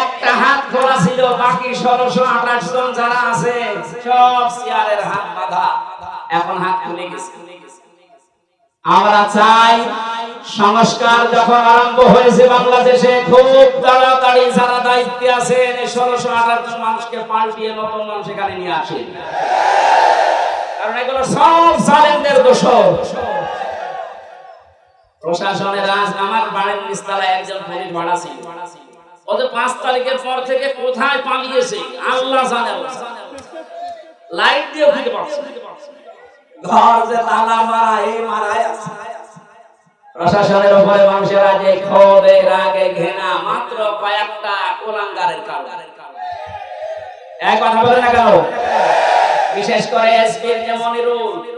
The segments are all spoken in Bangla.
একটা হাত ছিল, বাকি আঠাশ জন যারা আছে, সব চেয়ারের হাত এখন হাত খুলে গেছে। আমরা চাই সংস্কার যখন আরম্ভ হয়েছে বাংলাদেশে, খুব তাড়াতাড়ি যারা দায়িত্বে এই ষোলোশো আঠাশ জন মানুষকে পাল্টিয়ে নতুন মানুষ এখানে নিয়ে আসে কারণ এগুলো সব জালেমদের দোষর। প্রশাসনের আজ আমার বাড়ির নিস্তালায় একজন পুলিশ ভাড়া ছিল। ওদের পাঁচ তারিখের পর থেকে কোথায় পালিয়েছে, আল্লাহ জানে। লাইট দিয়ে খুঁজে পাচ্ছে। ঘর যে তালা মারা প্রশাসনের উপরে মানুষের আজ ক্ষোভে রাগে ঘৃণা, মাত্র কয়েকটা কোলাঙ্গারের এক কথা বলে না কেন? বিশেষ করে এসপির যে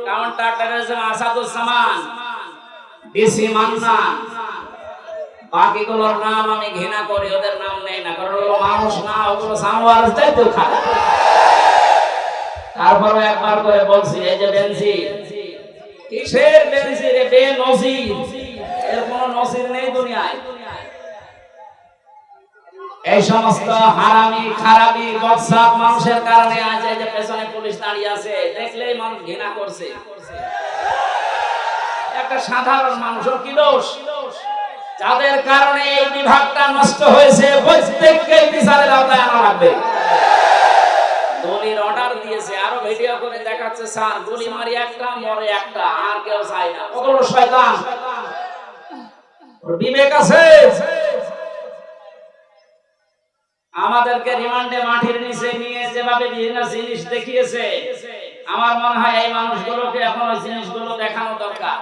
counter terrorism Asaduzzaman DC Mannan বাকিগুলোর নাম আমি ঘৃণা করি, ওদের নাম নেই না, কারণ ওগুলো মানুষ না, ওগুলো সামওয়ার খারাপ তারপরে একবার করে বলছি, এই যে বেনজির কিসের এ বে এর নেই দুনিয়ায়। এই সমস্ত হারামি, খারাপি বৎসাপ মানুষের কারণে যে পেছনে পুলিশ দাঁড়িয়ে আছে, দেখলেই মানুষ ঘৃণা করছে। একটা সাধারণ মানুষের কি দোষ? যাদের কারণে এই বিভাগটা নষ্ট হয়েছে, প্রত্যেককে বিচারের আওতায় আনা লাগবে। জিনিস দেখিয়েছে, আমার মনে হয় এই মানুষগুলোকে এখন জিনিসগুলো দেখানো দরকার।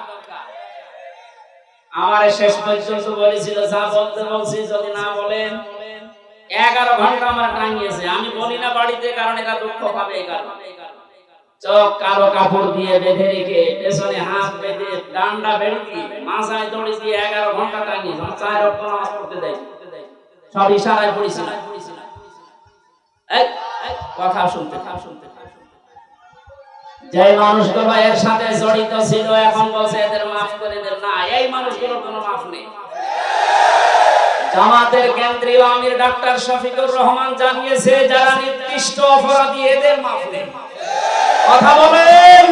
আমার শেষ পর্যন্ত বলেছিল, যা বলতে বলছি, যদি না বলেন, এগারো ঘণ্টা আমার টাঙিয়েছে। আমি বলি না বাড়িতে, কারণ এরা দুঃখ পাবে চোখ কালো কাপড় দিয়ে বেঁধে রেখে পেছনে হাত বেঁধে ডান্ডা মাথায় দড়ি দিয়ে এগারো ঘণ্টা রক্ত নামাজ পড়তে দেয় সব ইশারায় পড়েছিল কথা শুনতে শুনতে। যে মানুষগুলো এর সাথে জড়িত ছিল, এখন বলছে এদের মাফ করে দেন। না, এই মানুষগুলোর কোনো মাফ নেই। জামাতের কেন্দ্রীয় আমির ডাক্তার শফিকুর রহমান জানিয়েছে, যারা নির্দিষ্ট অপরাধী, এদের মাফ নেই। কথা বলেন।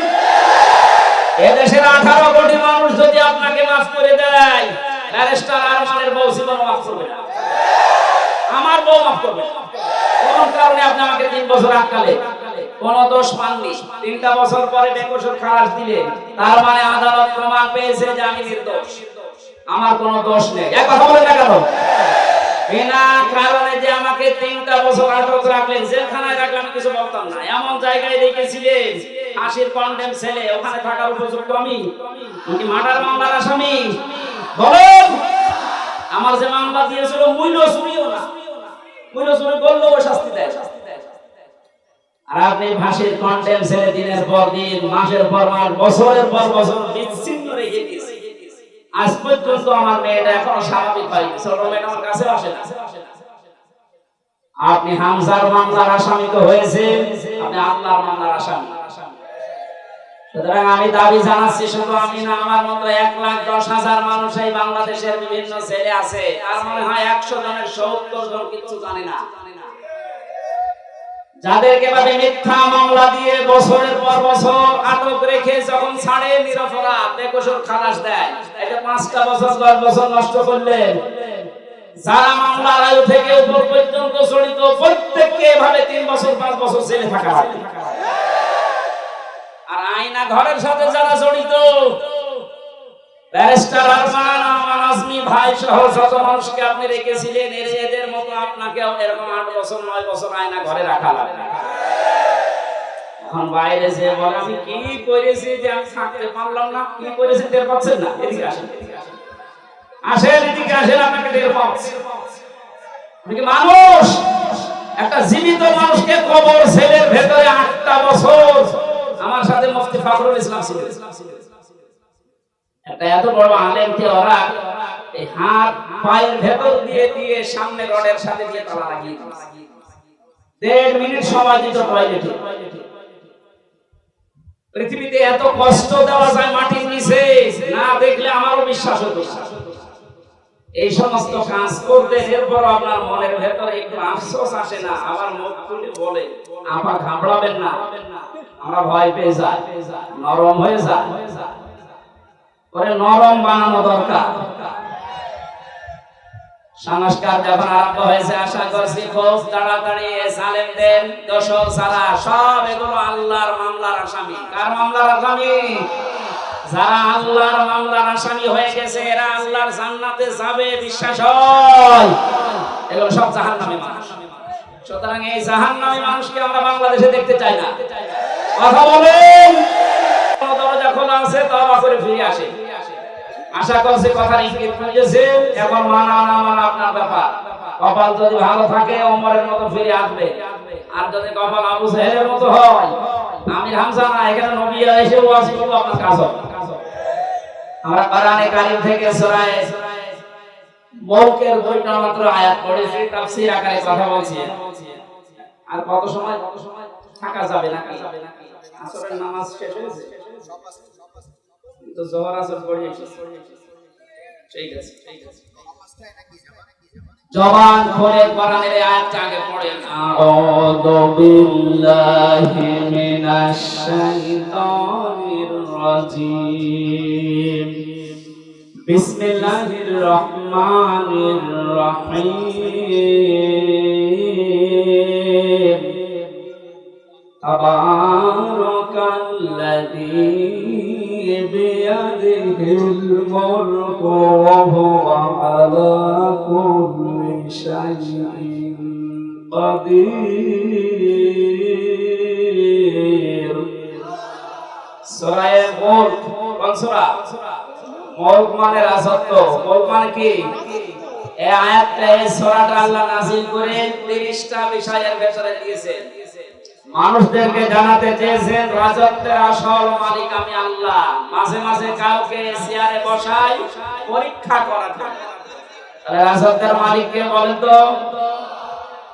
এদেশের আঠারো কোটি মানুষ যদি আপনাকে মাফ করে দেয়, ব্যারিস্টার আরমানের বউ জীবন মাফ করবে আমার বউ মাফ করবে কোন কারণে আপনি আমাকে তিন বছর আটকালে কোন দোষ পাননি। তিনটা বছর পরে বেকসুর খালাস দিলে। তার মানে আদালত প্রমাণ পেয়েছে যে আমি নির্দোষ। আমার কোনো দোষ নেই। এক কথা বলে না কেন? বিনা কারণে যে আমাকে তিনটা বছর আটক রাখলেন, জেলখানায় রাখলে আমি কিছু বলতাম না। এমন জায়গায় রেখেছিলেন আশির কন্ডেম ছেলে। ওখানে থাকার উপযুক্ত আমি। কি মার্ডার মামলার আসামি। বলেন, আমার যে মামলা দিয়েছিল মূল্য শুনিও না। মূল্য শুনি বললেও শাস্তি দেয়। আর আপনি কন্টেম ছেড়ে দিনের পর দিন, মাসের পর মাস, বছরের পর বছর বিচ্ছিন্ন রেখে দিয়েছে আজ পর্যন্ত আমার মেয়েটা এখনও স্বাভাবিক ছোট আমার কাছে আসে না। আপনি হামজার মামলার আসামি তো হয়েছে আপনি আল্লাহর মামলার আসামি। সুতরাং আমি দাবি জানাচ্ছি, শুধু আমি না, আমার মতো এক লাখ দশ হাজার মানুষ এই বাংলাদেশের বিভিন্ন ছেলে আছে। আর মনে হয় একশো জনের সত্তর জন কিচ্ছু জানে না। যাদেরকে ভাবে মিথ্যা মামলা দিয়ে বছরের পর বছর আটক রেখে যখন ছাড়ে নিরপরাধ বেকসুর খালাস দেয়। এটা পাঁচটা বছর, দশ বছর নষ্ট করলেন। যারা মামলার আয়ু থেকে উপর পর্যন্ত জড়িত, প্রত্যেককে এভাবে তিন বছর, পাঁচ বছর জেলে থাকা আর আয়না ঘরের সাথে যারা জড়িত ব্যারিস্টার আরমান আমান আজমি ভাই সহ যত মানুষকে আপনি রেখেছিলেন, এর এদের মতো আপনাকেও এরকম আট বছর, নয় বছর আয়না ঘরে রাখা লাগবে। এখন বাইরে যে বলে, আমি কি করেছি যে আমি থাকতে পারলাম না? কি করেছি টের পাচ্ছেন না? এদিকে আসেন আসেন। এদিকে আসেন, আপনাকে টের মানুষ? একটা জীবিত মানুষকে কবর সেলের ভেতরে আটটা বছর। আমার সাথে মুফতি ফখরুল ইসলাম ছিলেন। এত বড় আলেমকে ওরা এই হাত, পায়ের ভেতর দিয়ে দিয়ে সামনে রডের সাথে দিয়ে তালা লাগিয়ে দেড় মিনিট সময় দিত টয়লেটে পৃথিবীতে এত কষ্ট দেওয়া যায় মাটির নিচে, না দেখলে আমারও বিশ্বাস হতো। এই সমস্ত কাজ করতে এরপর আপনার মনের ভেতরে একটু আফসোস আসে না, আবার মুখ খুলে বলে, আপা, ঘাবড়াবেন না। আমরা ভয় পেয়ে যাই, নরম হয়ে যায় নরম বানানো দরকার। সংস্কার যখন আরম্ভ হয়েছে, আশা করছি তাড়াতাড়ি দোষর সারা সব এগুলো আল্লাহর মামলার আসামি। কার মামলার আসামি? যারা আল্লাহর মামলার আসামি হয়ে গেছে, এরা আল্লাহর যাবে, বিশ্বাস হয়। এগুলো সব মানুষ। সুতরাং এই জাহান্নামী মানুষকে আমরা বাংলাদেশে দেখতে চাই না। কথা বলেন। দরজা খোলা আছে, তওবা করে ফিরে আসে আশা করছি কথার ইঙ্গিত বুঝেছে এখন মানা না মানা আপনার ব্যাপার। কপাল যদি ভালো থাকে ওমরের মতো ফিরে আসবে। আর যদি কপাল আবু সাহেবের মতো হয় আমির হামজা না, এখানে নবী এসে ওয়াজ করব আপনার কাজ আমরা কোরআনে কারীম থেকে সূরা মুলকের দুইটা মাত্র আয়াত পড়েছি, তাফসীর আকারে কথা বলছি। আর কত সময় কত সময় থাকা যাবে না? কি আসরের নামাজ শেষ হয়েছে? তো জোহর আসর পড়ে ঠিক আছে ঠিক আছে। জবান খুলে পড়েন। রহমানির রহিম। قدير সূরা মুলক কোন সূরা মুলক মানে রাজত্ব মুলক মানে কি এই আয়াতটা এই সূরাটা আল্লাহ নাযিল করে 30টা বিষয়ের ভেতরে দিয়েছেন মানুষদেরকে জানাতে চেয়েছেন রাজত্বের আসল মালিক আমি আল্লাহ মাঝে মাঝে কাউকে চেয়ারে বসাই পরীক্ষা করার জন্য। তাহলে রাজত্বের মালিক কে বলেন তো